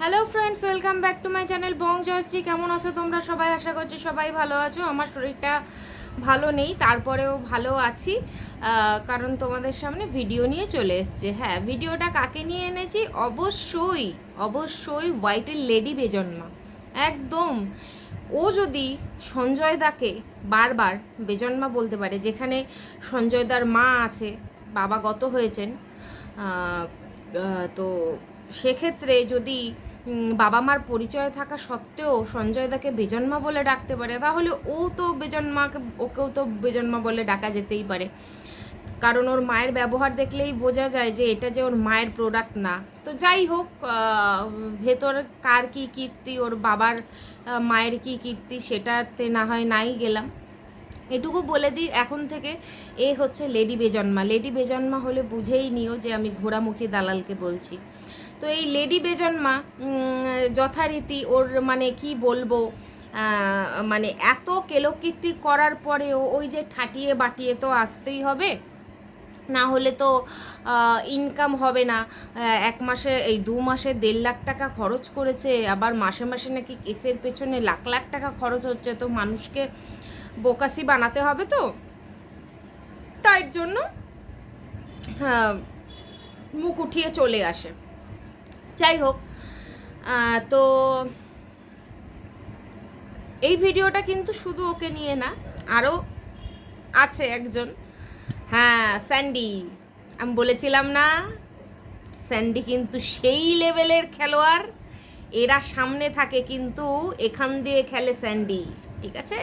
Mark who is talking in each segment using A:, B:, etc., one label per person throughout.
A: Hello friends welcome back to my channel Bong Joyshree কেমন আছো তোমরা? সবাই আশা করছি সবাই ভালো আছো। আমার শরীরটা ভালো নেই, তারপরেও ভালো আছি। কারণ তোমাদের সামনে ভিডিও নিয়ে চলে এসছে। হ্যাঁ ভিডিওটা কাকে নিয়ে এনেছি? অবশ্যই অবশ্যই হোয়াইটের লেডি বেজন্মা। একদম। ও যদি সঞ্জয় দাকে বারবার বেজন্মা বলতে পারে, যেখানে সঞ্জয় দার মা আছে, বাবা গত হয়েছেন তো সেক্ষেত্রে যদি বাবা মার পরিচয় থাকা সত্ত্বেও সঞ্জয় দাকে বেজন্মা বলে ডাকতে পারে। তাহলে ও তো বেজন্মাকে, ওকেও তো বেজন্মা বলে ডাকা যেতেই পারে। কারণ ওর মায়ের ব্যবহার দেখলেই বোঝা যায় যে এটা যে ওর মায়ের প্রোডাক্ট না। তো যাই হোক ভেতর কার কি কীর্তি, ওর বাবার মায়ের কি কীর্তি সেটাতে না হয় নাই গেলাম। এটুকু বলে দিই, এখন থেকে এ হচ্ছে লেডি বেজন্মা। লেডি বেজন্মা হলে বুঝেই নিও যে আমি ঘোড়ামুখী দালালকে বলছি। তো এই লেডি বেজন্মা যথারীতি ওর মানে কি বলব মানে এত কেলোকীর্তি করার পরেও ওই যে ঠাটিয়ে বাটিয়ে তো আসতেই হবে, না হলে তো ইনকাম হবে না। এক মাসে, এই দু মাসে দেড় লাখ টাকা খরচ করেছে, আবার মাসে মাসে নাকি কেসের পেছনে লাখ লাখ টাকা খরচ হচ্ছে, তো মানুষকে বোকাসি বানাতে হবে তো? তাই জন্য মুখ উঠিয়ে চলে আসে। যাই হোক তো এই ভিডিওটা কিন্তু শুধু ওকে নিয়ে না আরও আছে একজন। হ্যাঁ স্যান্ডি। আমি বলেছিলাম না, স্যান্ডি কিন্তু সেই লেভেলের খেলোয়াড়। এরা সামনে থাকে কিন্তু এখান দিয়ে খেলে স্যান্ডি, ঠিক আছে?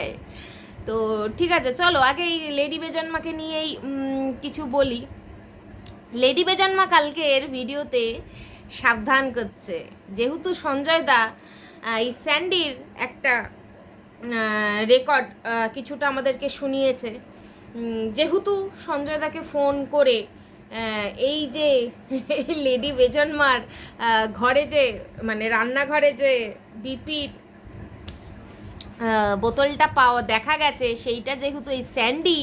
A: তো ঠিক আছে, চলো আগে এই লেডি বেজন্মাকে নিয়েই কিছু বলি। লেডি বেজন্মা কালকের ভিডিওতে সাবধান করছে। যেহেতু সঞ্জয় দা এই স্যান্ডির একটা রেকর্ড কিছুটা আমাদেরকে শুনিয়েছে। যেহেতু সঞ্জয় দাকে ফোন করে এই যে লেডি বেজন্মার ঘরে যে মানে রান্নাঘরে যে বিপির বোতলটা পাওয়া, দেখা গেছে, সেইটা যেহেতু এই স্যান্ডি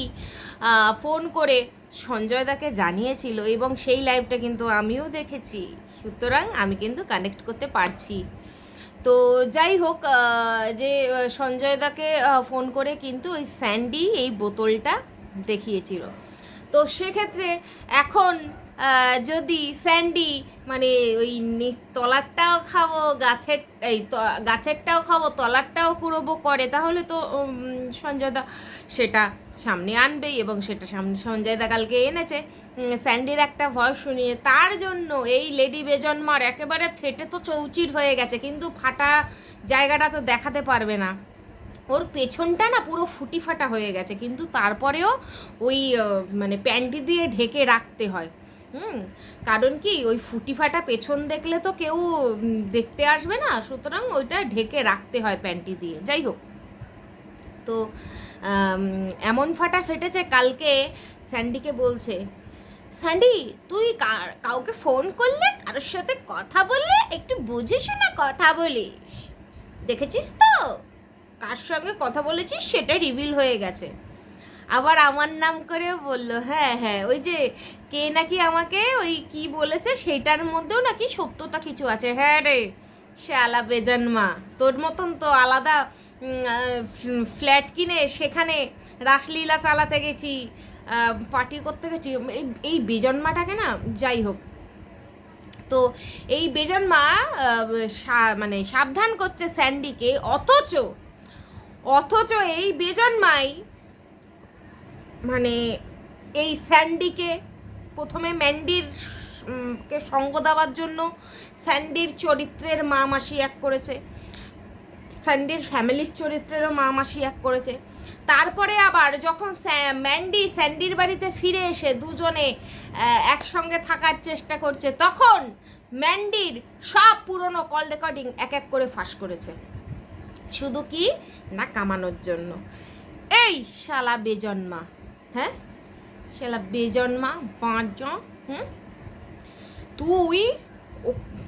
A: ফোন করে সঞ্জয় দাকে জানিয়েছিল এবং সেই লাইভটা কিন্তু আমিও দেখেছি। সুতরাং আমি কিন্তু কানেক্ট করতে পারছি। তো যাই হোক যে সঞ্জয়দাকে সঞ্জয় দাকে ফোন করে কিন্তু ওই স্যান্ডি এই বোতলটা দেখিয়েছিল। তো সেক্ষেত্রে এখন যদি স্যান্ডি মানে ওই তলারটাও খাব গাছের এই গাছেরটাও খাব তলারটাও কুড়োবো করে তাহলে তো উম, সঞ্জয় দা সেটা সামনে আনবেই এবং সেটা সামনে সঞ্জয় দা কালকে এনেছে। স্যান্ডির একটা ভয় শুনিয়ে তার জন্য এই লেডি বেজন্মার একেবারে ফেটে তো চৌচির হয়ে গেছে কিন্তু ফাটা জায়গাটা তো দেখাতে পারবে না। ওর পেছনটা না পুরো ফুটি ফাটা হয়ে গেছে কিন্তু তারপরেও ওই মানে প্যান্টি দিয়ে ঢেকে রাখতে হয়। হুম, কারণ কি ওই ফুটি ফাটা পেছন দেখলে তো কেউ দেখতে আসবে না। সুতরাং ওইটা ঢেকে রাখতে হয় প্যান্টি দিয়ে। যাই হোক। তো এমন ফাটা ফেটেছে কালকে স্যান্ডিকে বলছে, স্যান্ডি, তুই কাউকে ফোন করলে, কারোর সাথে কথা বললে, একটু বুঝে শোনা কথা বলিস। দেখেছিস তো? কার সঙ্গে কথা বলেছিস সেটা রিভিল হয়ে গেছে। আবার আমার নাম করেও বলল হ্যাঁ হ্যাঁ ওই যে কে নাকি আমাকে ওই কি বলেছে সেটার মধ্যেও নাকি সত্যতা কিছু আছে। হ্যাঁ রে, শালা বেজন্মা তোর মতন তো আলাদা ফ্ল্যাট কিনে সেখানে রাসলীলা চালাতে গেছি পার্টি করতে গেছি, এই এই বেজন্মাটাকে না, যাই হোক। তো এই বেজন্মা মানে সাবধান করছে স্যান্ডিকে, অথচ অথচ এই বেজন্মাই মানে এই স্যান্ডিকে প্রথমে ম্যান্ডির কে সঙ্গ দেওয়ার জন্য স্যান্ডির চরিত্রের মা মাসি এক করেছে। স্যান্ডির ফ্যামিলির চরিত্রেরও মা মাসি এক করেছে। তারপরে আবার যখন ম্যান্ডি স্যান্ডির বাড়িতে ফিরে এসে দুজনে একসঙ্গে থাকার চেষ্টা করছে, তখন ম্যান্ডির সব পুরনো কল রেকর্ডিং এক এক করে ফাঁস করেছে। শুধু কি? না, কামানোর জন্য। এই শালা বেজন্মা হ্যাঁ? শালা বেজন্মা বাঁচ হুম? তুই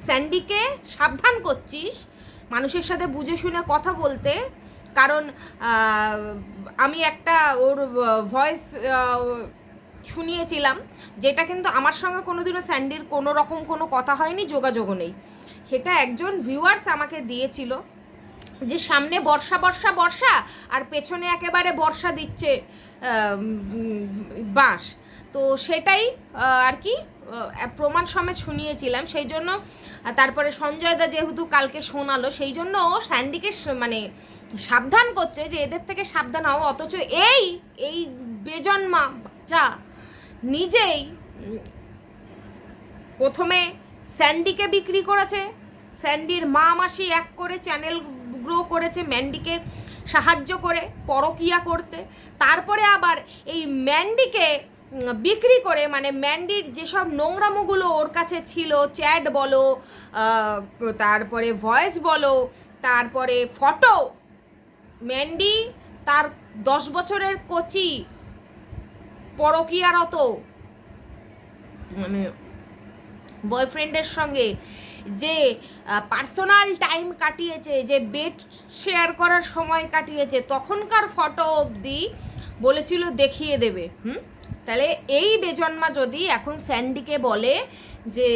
A: স্যান্ডিকে সাবধান করছিস মানুষের সাথে বুঝে শুনে কথা বলতে। কারণ আমি একটা ওর ভয়েস শুনিয়েছিলাম, যেটা কিন্তু আমার সঙ্গে কোনোদিনও স্যান্ডির কোনো রকম কোনো কথা হয়নি, যোগাযোগও নেই। সেটা একজন ভিউয়ার্স আমাকে দিয়েছিল। যে সামনে বর্ষা বর্ষা বর্ষা, আর পেছনে একেবারে বর্ষা দিচ্ছে বাঁশ। তো সেটাই আর কি প্রমাণ সমেত শুনিয়েছিলাম। সেই জন্য তারপরে সঞ্জয় দা যেহেতু কালকে শোনালো, সেই জন্য ও স্যান্ডিকে মানে সাবধান করছে যে এদের থেকে সাবধান হও। অথচ এই এই বেজন্মা যা নিজেই প্রথমে স্যান্ডিকে বিক্রি করেছে। স্যান্ডির মা মাসি এক করে চ্যানেল গ্রো করেছে ম্যান্ডিকে সাহায্য করে, পরকিয়া করতে। তারপরে আবার এই ম্যান্ডিকে বিক্রি করে মানে ম্যান্ডির যেসব নোংরামোগুলো ওর কাছে ছিল, চ্যাট বলো তারপরে ভয়েস বলো, তারপরে ফটো, ম্যান্ডি তার দশ বছরের কোচি পরকিয়ারত। মানে বয়ফ্রেন্ডের সঙ্গে যে পার্সোনাল টাইম কাটিয়েছে, যে বেড শেয়ার করার সময় কাটিয়েছে, তখনকার ফটো অবধি বলেছিল দেখিয়ে দেবে, হুম? তাহলে এই বেজন্মা যদি এখন স্যান্ডিকে বলে যে,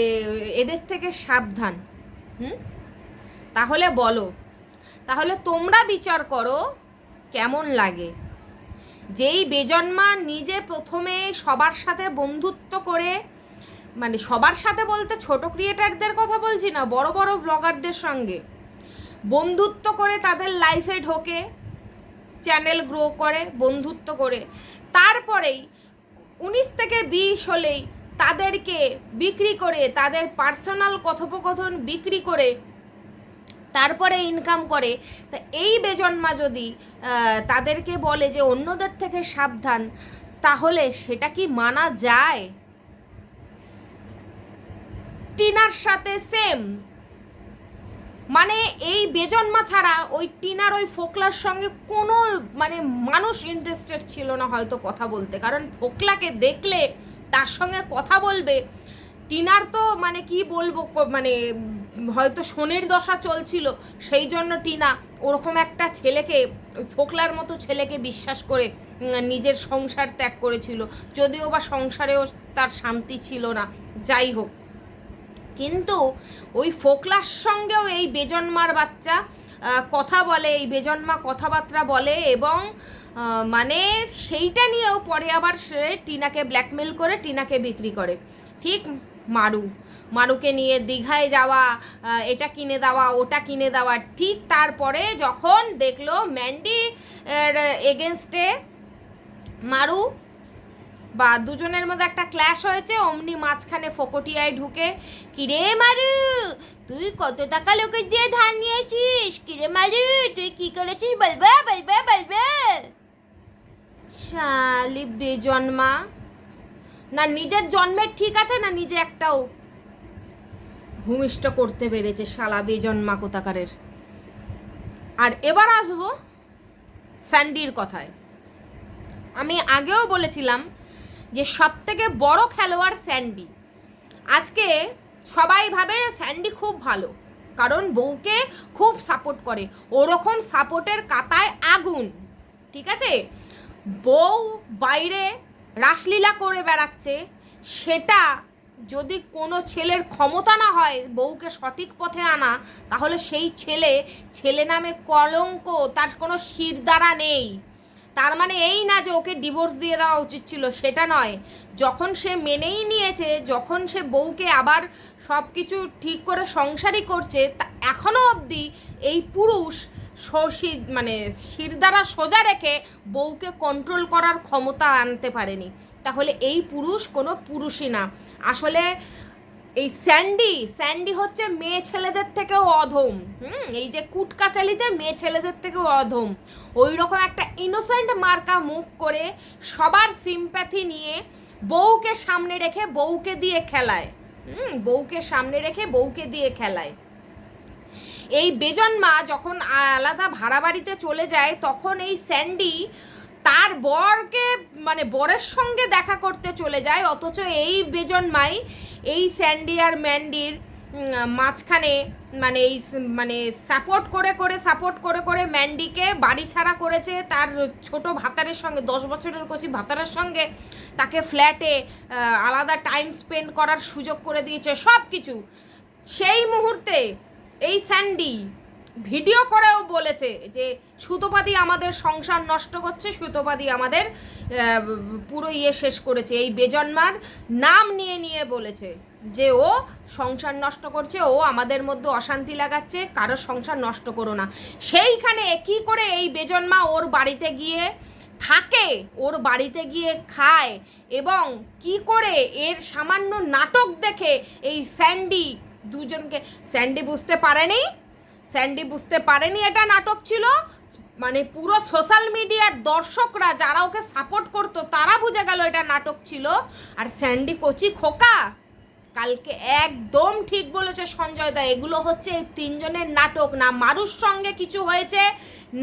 A: এদের থেকে সাবধান, হুম? তাহলে বলো, তাহলে তোমরা বিচার করো কেমন লাগে। যেই বেজন্মা নিজে প্রথমে সবার সাথে বন্ধুত্ব করে মানে সবার সাথে বলতে ছোট ক্রিয়েটারদের কথা বলছি না, বড় বড় ব্লগারদের সঙ্গে। বন্ধুত্ব করে তাদের লাইফে ঢোকে চ্যানেল গ্রো করে, বন্ধুত্ব করে। তারপরেই উনিশ থেকে বিশ হলেই তাদেরকে বিক্রি করে, তাদের পার্সোনাল কথোপকথন বিক্রি করে তারপরে ইনকাম করে। তা এই বেজন্মা যদি তাদেরকে বলে যে অন্যদের থেকে সাবধান, তাহলে সেটা কি মানা যায়? টিনার সাথে সেম মানে এই বেজন্মা ছাড়া ওই টিনার ওই ফোকলার সঙ্গে কোনো মানে মানুষ ইন্টারেস্টেড ছিল না হয়তো কথা বলতে। কারণ ফোকলাকে দেখলে তার সঙ্গে কথা বলবে। টিনার তো মানে কি বলব মানে হয়তো শনির দশা চলছিল, সেই জন্য টিনা ওরকম একটা ছেলেকে, ওই ফোকলার মতো ছেলেকে বিশ্বাস করে নিজের সংসার ত্যাগ করেছিল। যদিও বা সংসারেও তার শান্তি ছিল না। যাই হোক। কিন্তু ওই ফোকলার সঙ্গেও এই বেজন্মার বাচ্চা কথা বলে, এই বেজন্মা কথাবার্তা বলে এবং মানে সেইটা নিয়েও পরে আবার সে টিনাকে ব্ল্যাকমেল করে, টিনাকে বিক্রি করে। ঠিক মারু, মারুকে নিয়ে দীঘায় যাওয়া এটা কিনে দেওয়া, ওটা কিনে দেওয়া। ঠিক তারপরে যখন দেখল ম্যান্ডি এর এগেনস্টে মারু বা দুজনের মধ্যে একটা ক্ল্যাশ হয়েছে, অমনি মাঝখানে ফকটিয়ায় ঢুকে, কিরে মারু, তুই কত টাকা লোকের দিয়ে ধার নিয়েছিস? কিরে মারু, তুই কি করেছিস? বলবে বলবে বলবে। শালি বেজন্মা। না, নিজের জন্মের ঠিক আছে, না নিজে একটাও? ভূমিষ্ঠ করতে পেরেছে শালা বেজন্মা কোথাকারের। আর এবার আসব স্যান্ডির কথায়। আমি আগেও বলেছিলাম যে সব থেকে বড় খেলোয়াড় স্যান্ডি। আজকে সবাই ভাবে স্যান্ডি খুব ভালো, কারণ বউকে খুব সাপোর্ট করে। ওরকম সাপোর্টের কাতায় আগুন, ঠিক আছে? বউ বাইরে রাসলীলা করে বেড়াচ্ছে, সেটা যদি কোনো ছেলের ক্ষমতা না হয় বউকে সঠিক পথে আনা, তাহলে সেই ছেলে ছেলে নামে কলঙ্ক, তার কোনো শিরদাঁড়া নেই। তার মানে এই না যে ওকে ডিভোর্স দিয়ে দেওয়া উচিত ছিল, সেটা নয়। যখন সে মেনেই নিয়েছে, যখন সে বউকে আবার সব কিছু ঠিক করে সংসারই করছে, তা এখনও অবধি এই পুরুষ মানে শিরদারা সোজা রেখে বউকে কন্ট্রোল করার ক্ষমতা আনতে পারেনি। তাহলে এই পুরুষ কোনো পুরুষই না। আসলে এই স্যান্ডি স্যান্ডি হচ্ছে মেয়ে ছেলেদের থেকেও অধম, হুম? এই যে কুটকাচালিতে মেয়ে ছেলেদের থেকেও অধম। ওই রকম একটা ইনোসেন্ট মার্কা মুখ করে সবার সিম্প্যাথি নিয়ে বউকে সামনে রেখে বউকে দিয়ে খেলায়, হুম? বউকে সামনে রেখে বউকে দিয়ে খেলায়। এই বেজন্মা যখন আলাদা ভাড়া বাড়িতে চলে যায়, তখন এই স্যান্ডি তার বরকে মানে বরের সঙ্গে দেখা করতে চলে যায়, অথচ এই বেজন্মাই এই স্যান্ডি আর ম্যান্ডির মাঝখানে মানে এই মানে সাপোর্ট করে করে সাপোর্ট করে করে ম্যান্ডিকে বাড়ি ছাড়া করেছে তার ছোট ভাতারের সঙ্গে, দশ বছরের কচি ভাতারের সঙ্গে তাকে ফ্ল্যাটে আলাদা টাইম স্পেন্ড করার সুযোগ করে দিয়েছে সব কিছু সেই মুহূর্তে এই স্যান্ডি ভিডিও করেও বলেছে যে সুতোপাদি আমাদের সংসার নষ্ট করছে, সুতোপাদি আমাদের পুরো ইয়ে শেষ করেছে। এই বেজন্মার নাম নিয়ে নিয়ে বলেছে যে ও সংসার নষ্ট করছে, ও আমাদের মধ্যে অশান্তি লাগাচ্ছে, কারোর সংসার নষ্ট করো না। সেইখানে কি করে এই বেজন্মা ওর বাড়িতে গিয়ে থাকে, ওর বাড়িতে গিয়ে খায় এবং কি করে এর সামান্য নাটক দেখে এই স্যান্ডি দুজনকে, স্যান্ডি বুঝতে পারেনি? স্যান্ডি বুঝতে পারেনি, এটা নাটক ছিল। মানে পুরো সোশ্যাল মিডিয়ার দর্শকরা যারা ওকে সাপোর্ট করতো, তারা বুঝে গেল এটা নাটক ছিল। আর স্যান্ডি কচি খোকা, কালকে একদম ঠিক বলেছে সঞ্জয় দা, এগুলো হচ্ছে এই তিনজনের নাটক। না মারুর সঙ্গে কিছু হয়েছে,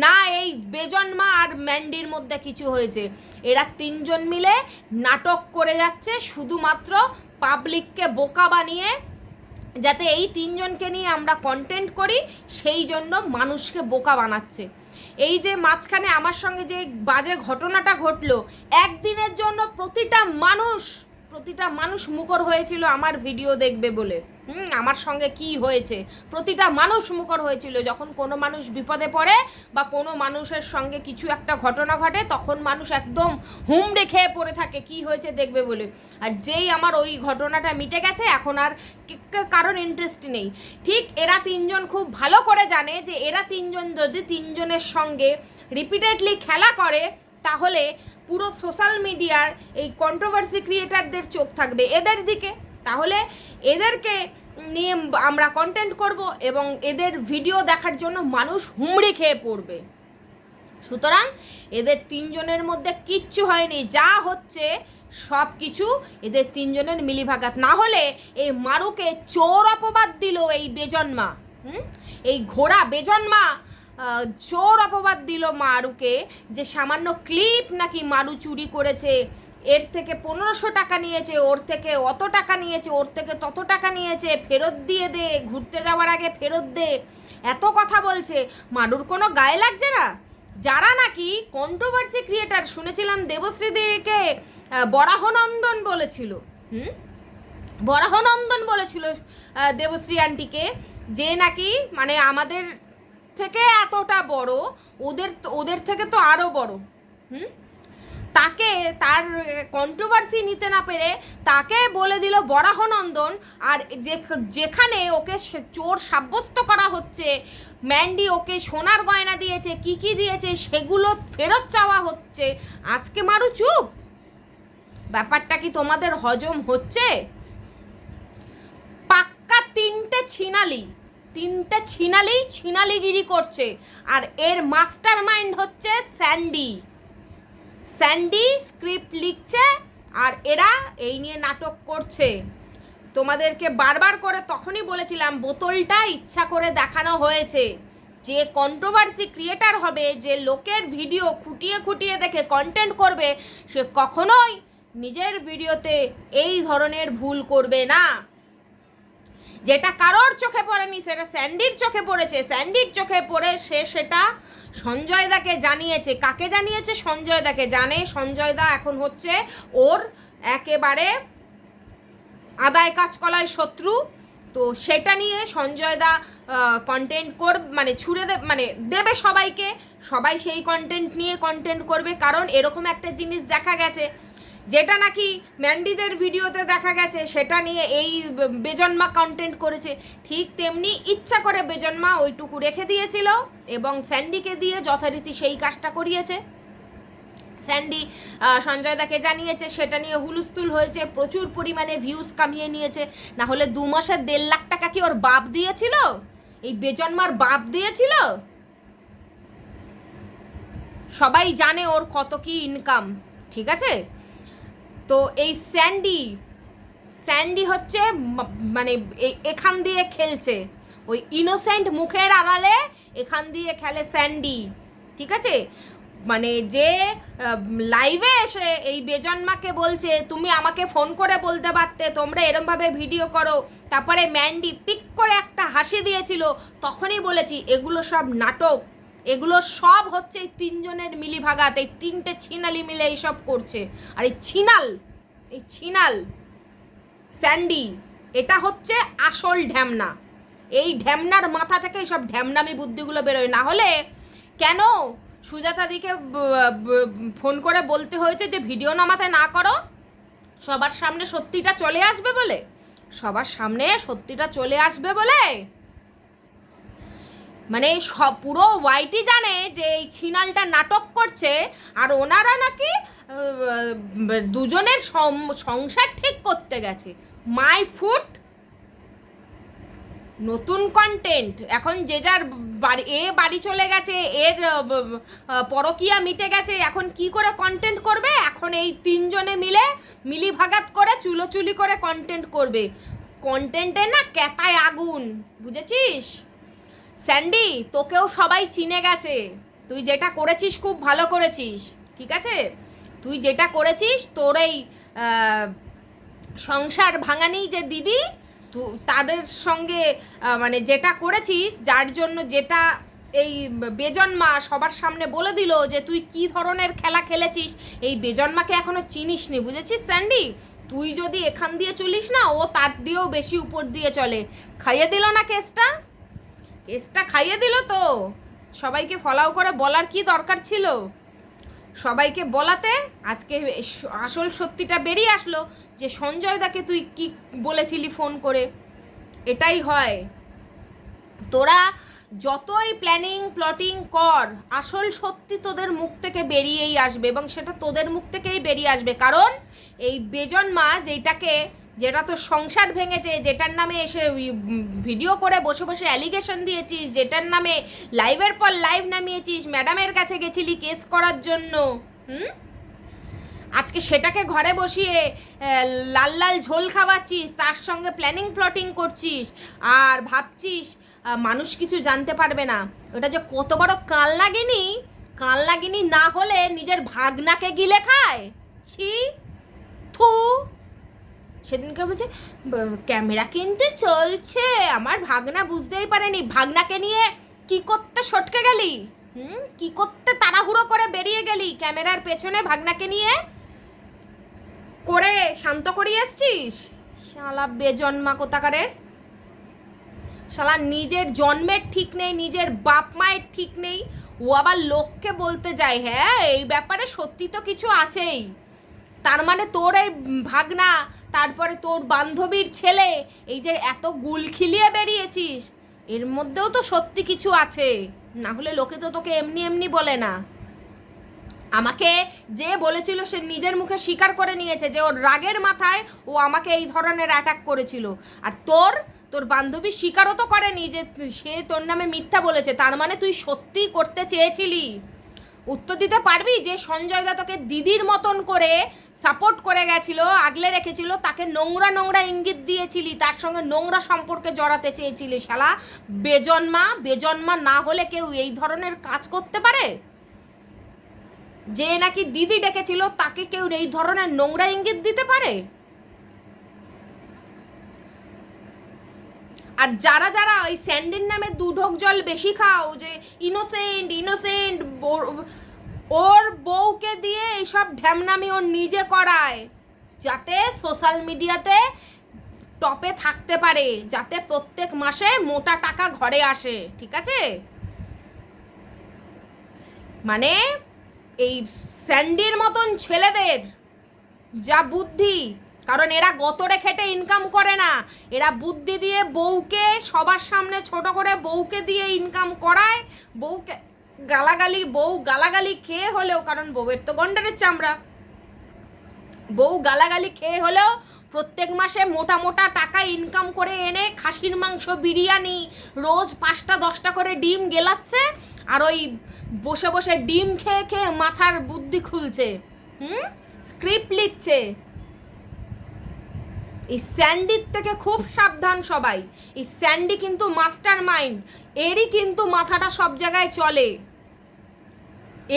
A: না এই বেজন্মা আর ম্যান্ডির মধ্যে কিছু হয়েছে। এরা তিনজন মিলে নাটক করে যাচ্ছে, শুধুমাত্র পাবলিককে বোকা বানিয়ে যাতে এই তিনজনকে নিয়ে আমরা কন্টেন্ট করি, সেই জন্য মানুষকে বোকা বানাচ্ছে। এই যে মাঝখানে আমার সঙ্গে যে বাজে ঘটনাটা ঘটলো, একদিনের জন্য প্রতিটা মানুষ প্রতিটা মানুষ মুখর হয়েছিল, আমার ভিডিও দেখবে বলে। হুম, আমার সঙ্গে কি হয়েছে? প্রতিটা মানুষ মুখর হয়েছিল। যখন কোনো মানুষ বিপদে পড়ে বা কোনো মানুষের সঙ্গে কিছু একটা ঘটনা ঘটে, তখন মানুষ একদম হুমড়ে খেয়ে পড়ে থাকে, কি হয়েছে দেখবে বলে? আর যেই আমার ওই ঘটনাটা মিটে গেছে, এখন আর কারোর ইন্টারেস্ট নেই। ঠিক এরা তিনজন খুব ভালো করে জানে যে, এরা তিনজন যদি তিনজনের সঙ্গে রিপিটেডলি খেলা করে তাহলে পুরো সোশ্যাল মিডিয়ার এই কন্ট্রোভার্সি ক্রিয়েটারদের চোখ থাকবে এদের দিকে। তাহলে এদেরকে নিয়ে আমরা কন্টেন্ট করব এবং এদের ভিডিও দেখার জন্য মানুষ হুমড়ি খেয়ে পড়বে। সুতরাং এদের তিনজনের মধ্যে কিচ্ছু হয়নি, যা হচ্ছে সব কিছু এদের তিনজনের মিলিভাগাত। না হলে এই মারুকে চোর অপবাদ দিল এই বেজন্মা, হুম? এই ঘোড়া বেজন্মা চোর অপবাদ দিল মারুকে যে সামান্য ক্লিপ নাকি মারু চুরি করেছে। এর থেকে পনেরোশো টাকা নিয়েছে ওর থেকে অত টাকা নিয়েছে ওর থেকে তত টাকা নিয়েছে ফেরত দিয়ে দে ঘুরতে যাওয়ার আগে ফেরত দে। এত কথা বলছে। মারুর কোনো গায়ে লাগছে না? যারা নাকি কন্ট্রোভার্সি ক্রিয়েটার শুনেছিলাম দেবশ্রী দেকে আহ, বরাহনন্দন বলেছিল। হুম? বরাহনন্দন বলেছিল দেবশ্রী আন্টিকে যে নাকি মানে আমাদের থেকে এতটা বড়, ওদের ওদের থেকে তো আরও বড়, হুম? তাকে তার কন্ট্রোভার্সি নিতে না পেরে তাকে বলে দিল বরাহনন্দন, আর যেখানে ওকে চোর সাব্যস্ত করা হচ্ছে, ম্যান্ডি ওকে সোনার গয়না দিয়েছে, কি কি দিয়েছে, সেগুলো ফেরত চাওয়া হচ্ছে। আজকে মারু চুপ? ব্যাপারটা কি তোমাদের হজম হচ্ছে? পাক্কা তিনটে ছিনালি। তিনটে ছিনালি ছিনালিগিরি করছে। আর এর মাস্টার মাইন্ড হচ্ছে স্যান্ডি। স্যান্ডি স্ক্রিপ্ট লিখছে আর এরা এই নিয়ে নাটক করছে। তোমাদেরকে বারবার করে তখনই বলেছিলাম, বোতলটা ইচ্ছা করে দেখানো হয়েছে। যে কন্ট্রোভার্সি ক্রিয়েটার হবে, যে লোকের ভিডিও খুঁটিয়ে খুঁটিয়ে দেখে কন্টেন্ট করবে, সে কখনোই নিজের ভিডিওতে এই ধরনের ভুল করবে না। যেটা কারোর চোখে পড়েনি, সেটা স্যান্ডির চোখে পড়েছে। স্যান্ডির চোখে পড়ে সে সেটা সঞ্জয় দাকে জানিয়েছে। কাকে জানিয়েছে? সঞ্জয় দাকে জানে। সঞ্জয় দা এখন হচ্ছে ওর একেবারে আদায় কাজকলায় শত্রু। তো সেটা নিয়ে সঞ্জয় দা কন্টেন্ট কর মানে ছুড়ে দে মানে দেবে সবাইকে। সবাই সেই কন্টেন্ট নিয়ে কন্টেন্ট করবে। কারণ এরকম একটা জিনিস দেখা গেছে। যেটা নাকি ম্যান্ডিদের ভিডিওতে দেখা গেছে, সেটা নিয়ে এই বেজন্মা কন্টেন্ট করেছে। ঠিক তেমনি ইচ্ছা করে বেজন্মা ওইটুকু রেখে দিয়েছিল এবং স্যান্ডিকে দিয়ে যথারীতি সেই কাজটা করিয়েছে। স্যান্ডি সঞ্জয় দাকে জানিয়েছে, সেটা নিয়ে হুলুস্থুল হয়েছে, প্রচুর পরিমাণে ভিউজ কামিয়ে নিয়েছে। না হলে দু মাসের দেড় লাখ টাকা কি ওর বাপ দিয়েছিল? এই বেজন্মার বাপ দিয়েছিল? সবাই জানে ওর কত কি ইনকাম ঠিক আছে? তো এই স্যান্ডি স্যান্ডি হচ্ছে মানে এখান দিয়ে খেলছে। ওই ইনোসেন্ট মুখের আড়ালে এখান দিয়ে খেলে স্যান্ডি, ঠিক আছে? মানে যে লাইভে এসে এই বেজন্মাকে বলছে, তুমি আমাকে ফোন করে বলতে পারতে, তোমরা এরমভাবে ভিডিও করো। তারপরে ম্যান্ডি পিক করে একটা হাসি দিয়েছিল, তখনই বলেছি, এগুলো সব নাটক। এগুলো সব হচ্ছে এই তিনজনের মিলিভাগাত, এই তিনটে ছিনালি মিলে এইসব করছে। আর এই ছিনাল এই ছিনাল, স্যান্ডি, এটা হচ্ছে আসল ঢ্যামনা। এই ঢ্যামনার মাথা থেকে সব ঢ্যামনামি বুদ্ধিগুলো বেরোয়। না হলে কেন সুজাতাদিকে ফোন করে বলতে হয়েছে যে, ভিডিও নামাতে না করো। সবার সামনে সত্যিটা চলে আসবে বলে। সবার সামনে সত্যিটা চলে আসবে বলে। মানে সব পুরো ওয়াইটি জানে যে এই ছিনালটা নাটক করছে, আর ওনারা নাকি দুজনের সংসার ঠিক করতে গেছে। মাই ফুট নতুন কন্টেন্ট এখন যে যার বাড়ি, এ বাড়ি চলে গেছে, এর পরকীয়া মিটে গেছে, এখন কি করে কন্টেন্ট করবে? এখন এই তিনজনে মিলে মিলি ভাগাত করে, চুলোচুলি করে কন্টেন্ট করবে। কন্টেন্টে না কেতায় আগুন, বুঝেছিস? স্যান্ডি, তোকেও সবাই চিনে গেছে। তুই যেটা করেছিস খুব ভালো করেছিস, ঠিক আছে? তুই যেটা করেছিস, তোর এই সংসার ভাঙানি যে দিদি তাদের সঙ্গে মানে যেটা করেছিস, যার জন্য যেটা এই বেজন্মা সবার সামনে বলে দিল যে তুই কি ধরনের খেলা খেলেছিস, এই বেজন্মাকে এখনও চিনিস নি বুঝেছিস স্যান্ডি? তুই যদি এখান দিয়ে চলিস না, ও তার দিয়েও বেশি উপর দিয়ে চলে। খাইয়ে দিল না কেসটা? কেসটা খাইয়ে দিল তো। সবাইকে ফলাও করে বলার কি দরকার ছিল? সবাইকে বলাতে আজকে আসল সত্যিটা বেরিয়ে আসলো যে সঞ্জয় দাকে তুই কি বলেছিলি ফোন করে? এটাই হয়। তোরা যতই প্ল্যানিং প্লটিং কর, আসল সত্যি তোদের মুখ থেকে বেরিয়েই আসবে এবং সেটা তোদের মুখ থেকেই বেরিয়ে আসবে। কারণ এই বেজন্মা যেটাকে যেটা তো সংসার ভেঙেছে, যেটার নামে এসে ভিডিও করে বসে বসে অ্যালিগেশন দিয়েছিস, যেটার নামে লাইভের পর লাইভ নামিয়েছিস ম্যাডামের কাছে গেছিলি কেস করার জন্য, হুম? আজকে সেটাকে ঘরে বসিয়ে লাল লাল ঝোল খাওয়াচ্ছিস, তার সঙ্গে প্ল্যানিং প্লটিং করছিস, আর ভাবছিস মানুষ কিছু জানতে পারবে না। ওটা যে কত বড় কাল লাগিনি কাল লাগিনি না হলে নিজের ভাগনাকে গিলে খায়? ছি, থু। সেদিনকে বলছে ক্যামেরা কিনতে চলছে। আমার ভাগনা বুঝতেই পারেনি। ভাগনাকে নিয়ে কি করতে সটকে গেলি? হুম? কি করতে তাড়াহুড়ো করে বেরিয়ে গেলি? ক্যামেরার পেছনে ভাগনাকে নিয়ে করে শান্ত করিয়ে এসছিস শালা বেজন্মা কোথাকারের? শালা নিজের জন্মের ঠিক নেই, নিজের বাপ মায়ের ঠিক নেই। ও আবার লোককে বলতে যায় হ্যাঁ এই ব্যাপারে সত্যি তো কিছু আছেই। তার মানে তোর এই ভাগনা, তারপরে তোর বান্ধবীর ছেলে, এই যে এত গুল খিলিয়ে বেরিয়েছিস, এর মধ্যেও তো সত্যি কিছু আছে। না হলে লোকে তো তোকে এমনি এমনি বলে না। আমাকে যে বলেছিল সে নিজের মুখে স্বীকার করে নিয়েছে যে ওর রাগের মাথায় ও আমাকে এই ধরনের অ্যাটাক করেছিল। আর তোর তোর বান্ধবী স্বীকারও তো করেনি যে সে তোর নামে মিথ্যা বলেছে। তার মানে তুই সত্যিই করতে চেয়েছিলি। উত্তর দিতে পারবি যে সঞ্জয় দা তোকে দিদির মতন করে সাপোর্ট করে গেছিল, আগলে রেখেছিল, তাকে নোংরা নোংরা ইঙ্গিত দিয়েছিলি, তার সঙ্গে নোংরা সম্পর্কে জড়াতে চেয়েছিলি শালা। বেজন্মা বেজন্মা না হলে কেউ এই ধরনের কাজ করতে পারে? যে নাকি দিদি ডেকেছিল, তাকে কেউ এই ধরনের নোংরা ইঙ্গিত দিতে পারে? আর যারা যারা ওই স্যান্ডের নামে দুঢোক জল বেশি খাও, যে ইনোসেন্ট ইনোসেন্ট ওর বউকে দিয়ে এইসব ঢ্যামনামি ও নিজে করায়, যাতে সোশ্যাল মিডিয়াতে টপে থাকতে পারে, যাতে প্রত্যেক মাসে মোটা টাকা ঘরে আসে, ঠিক আছে? মানে এই স্যান্ডির মতন ছেলেদের যা বুদ্ধি, কারণ এরা গতরে খেটে ইনকাম করে না, এরা বুদ্ধি দিয়ে বউকে সবার সামনে ছোট করে বউকে দিয়ে ইনকাম করায়, বউকে গালাগালি, বউ গালাগালি খেয়ে হলেও, কারণ বউয়ের তো গন্ডারের চামড়া। বউ গালাগালি খেয়ে হলেও প্রত্যেক মাসে মোটা মোটা টাকা ইনকাম করে এনে খাসির মাংস, বিরিয়ানি, রোজ পাঁচটা, দশটা করে ডিম গেলাচ্ছে আর ওই বসে বসে ডিম খেয়ে খেয়ে মাথার বুদ্ধি খুলছে। হুম? স্ক্রিপ্ট লিখছে। এই স্যান্ডির থেকে খুব সাবধান সবাই। এই স্যান্ডি কিন্তু মাস্টার মাইন্ড এরই কিন্তু মাথাটা সব জায়গায় চলে।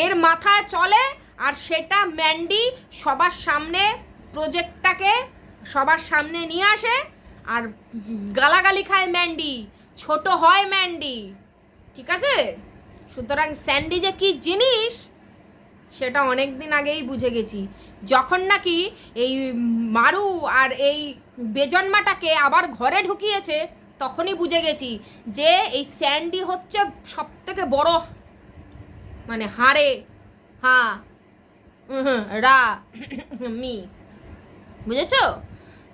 A: এর মাথায় চলে আর সেটা ম্যান্ডি সবার সামনে প্রজেক্টটাকে সবার সামনে নিয়ে আসে আর গালাগালি খায় ম্যান্ডি, ছোট হয় ম্যান্ডি। ঠিক আছে? সুতরাং স্যান্ডি যে কী জিনিস, সেটা অনেক দিন আগেই বুঝে গেছি। যখন নাকি এই মারু আর এই বেজন্মাটাকে আবার ঘরে ঢুকিয়েছে, তখনই বুঝে গেছি যে এই স্যান্ডি হচ্ছে সব থেকে বড় মানে হারে উহুম, রা মি। বুঝেছ?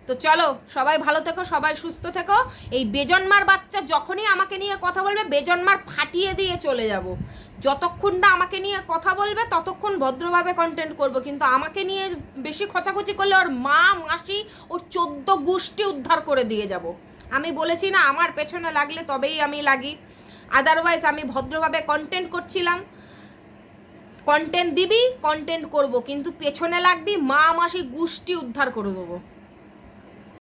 A: তো চলো সবাই ভালো থেকো সবাই সুস্থ থেকো। এই বেজন্মার বাচ্চা যখনই আমাকে নিয়ে কথা বলবে বেজন্মার ফাটিয়ে দিয়ে চলে যাব। যতক্ষণ না আমাকে নিয়ে কথা বলবে ততক্ষণ ভদ্রভাবে কন্টেন্ট করব। কিন্তু আমাকে নিয়ে বেশি খোঁচাখুচি করলে ওর মা মাসি ওর চোদ্দ গোষ্ঠী উদ্ধার করে দিয়ে যাব। আমি বলেছি না আমার পেছনে লাগলে তবেই আমি লাগি। আদারওয়াইজ আমি ভদ্রভাবে কন্টেন্ট করছিলাম। কন্টেন্ট দিবি কন্টেন্ট করব কিন্তু পেছনে লাগবি মা মাসি গোষ্ঠী উদ্ধার করে দেবো।